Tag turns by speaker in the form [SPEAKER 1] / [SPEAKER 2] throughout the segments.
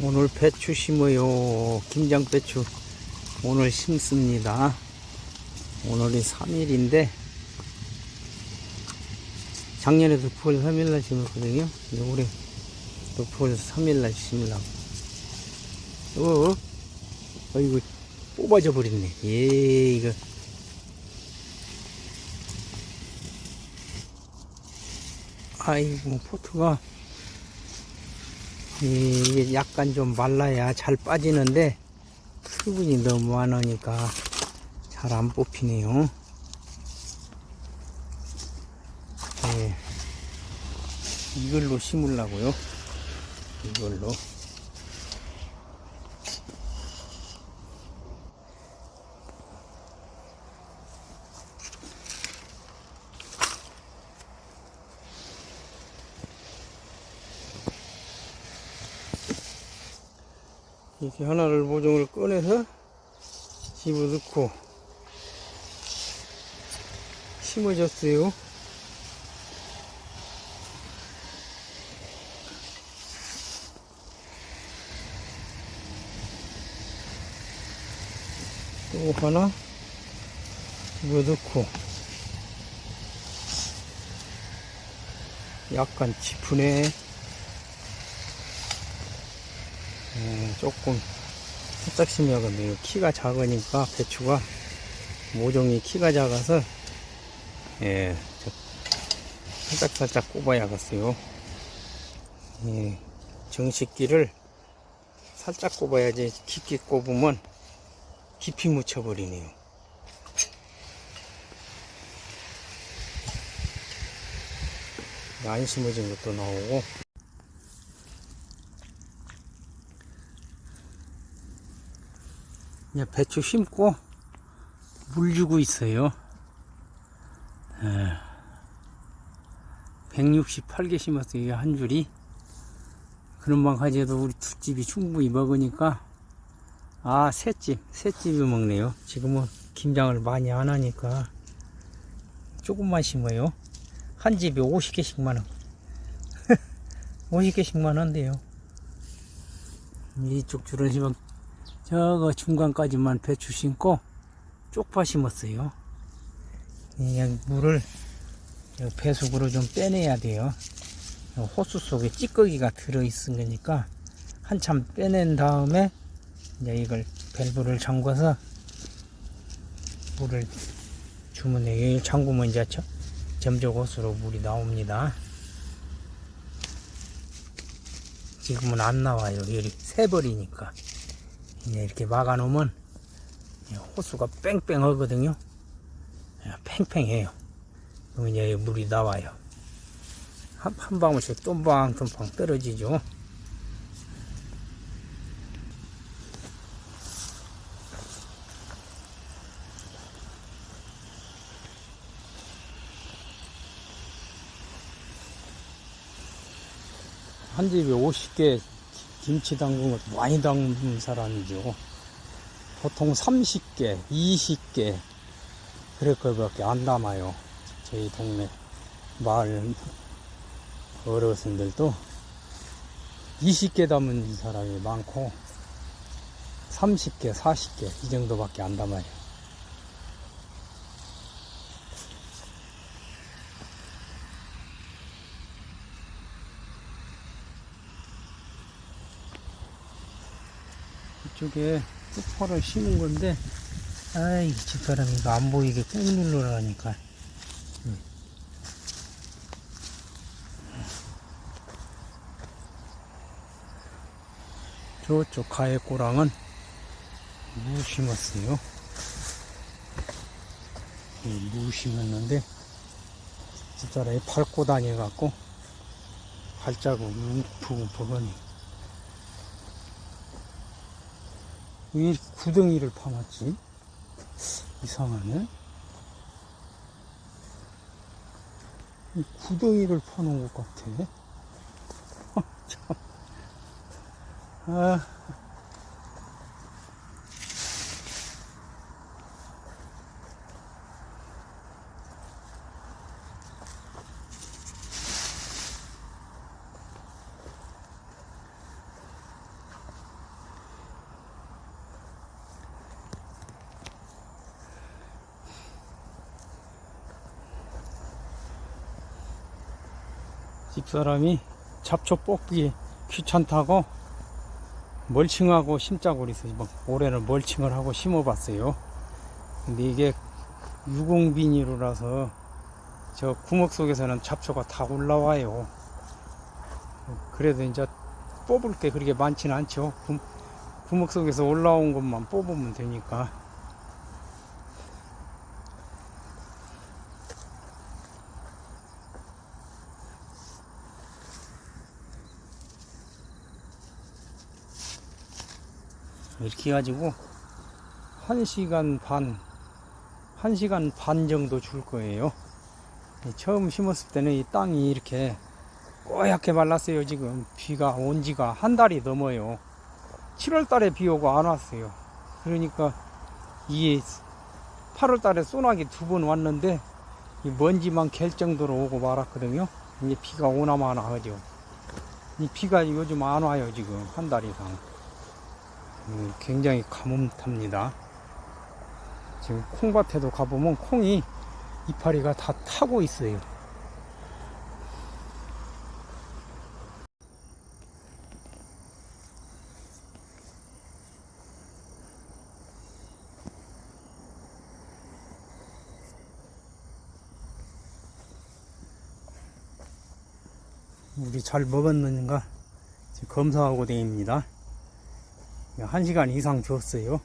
[SPEAKER 1] 오늘 배추 심어요. 김장 배추. 오늘 심습니다. 오늘이 3일인데, 작년에도 9월 3일날 심었거든요. 근데 올해 또 9월 3일날 심으려고. 어, 어, 이거 뽑아져 버렸네. 예, 이거. 아이고, 포트가. 이- 이게 약간 좀 말라야 잘 빠지는데 수분이 너무 많으니까 잘 안 뽑히네요. 예. 이걸로 심으려고요. 이걸로. 이렇게 하나를 모종을 꺼내서 집어넣고 심어줬어요. 또 하나 집어넣고 약간 짚으네. 음, 조금 살짝 심어야겠네요. 키가 작으니까 배추가 모종이 키가 작아서 예, 저 살짝 살짝 꼽아야겠어요. 예, 정식기를 살짝 꼽아야지 깊게 꼽으면 깊이 묻혀버리네요. 안 심어진 것도 나오고 이제 배추 심고 물 주고 있어요. 168개 심었어요. 한 줄이. 그런만 가지도 우리 두 집이 충분히 먹으니까 아, 세 집, 세 집이 먹네요. 지금은 김장을 많이 안 하니까 조금만 심어요. 한 집에 50개씩만 원. 50개씩만 한대요. 이쪽 줄은 심면 저거 중간까지만 배추 심고 쪽파 심었어요. 그냥 물을 배수구로 좀 빼내야 돼요. 호수 속에 찌꺼기가 들어있은 거니까 한참 빼낸 다음에 이제 이걸 밸브를 잠궈서 물을 주면 돼요. 잠그면 이제 저- 점적 호수로 물이 나옵니다. 지금은 안 나와요. 여기 새버리니까. 이렇게 막아 놓으면 호수가 뺑뺑하거든요. 예, 팽팽해요. 그럼 이제 물이 나와요. 한, 한 방울씩 똥방똥방 떨어지죠. 한 집에 50개 김치 담근 것도 많이 담근 사람이죠. 보통 30개, 20개, 그럴 거밖에 안 담아요. 저희 동네 마을 어르신들도 20개 담은 사람이 많고, 30개, 40개, 이 정도밖에 안 담아요. 이쪽에 뚝포를 심은 건데, 아이, 집사람이 이거 안 보이게 꾹 누르라니까. 음. 저쪽 가해꼬랑은 무 심었어요. 이무 심었는데, 집사람이 밟고 다녀갖고, 발자국 뭉푹뭉푹하니. 왜 구덩이를 파놨지? 이상하네. 이 구덩이를 파놓은 것 같아. 참. 아. 집사람이 잡초 뽑기 귀찮다고 멀칭하고 심자고 그래서 뭐 올해는 멀칭을 하고 심어봤어요. 근데 이게 유공 비닐이라서 저 구멍 속에서는 잡초가 다 올라와요. 그래도 이제 뽑을 게 그렇게 많지는 않죠. 구, 구멍 속에서 올라온 것만 뽑으면 되니까. 이렇게 해가지고 1시간 반, 1시간 반 정도 줄 거예요. 처음 심었을 때는 이 땅이 이렇게 뽀얗게 말랐어요. 지금 비가 온 지가 한 달이 넘어요. 7월 달에 비 오고 안 왔어요. 그러니까 이게 8월 달에 소나기 두 번 왔는데 이 먼지만 갤 정도로 오고 말았거든요. 이제 비가 오나 마나 하죠. 이 비가 요즘 안 와요. 지금 한 달 이상. 음, 굉장히 가뭄탑니다. 지금 콩밭에도 가보면 콩이 이파리가 다 타고 있어요. 우리 잘 먹었는가 지금 검사하고 다닙니다. 한 시간 이상 줬어요.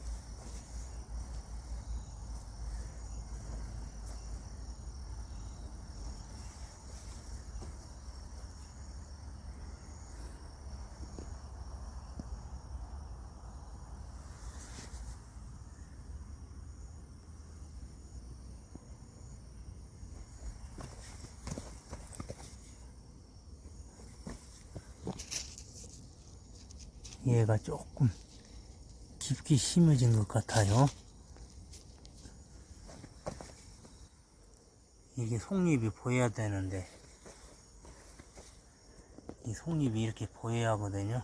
[SPEAKER 1] 얘가 조금 깊게 심어진 것 같아요. 이게 속잎이 보여야 되는데 이 속잎이 이렇게 보여야 하거든요.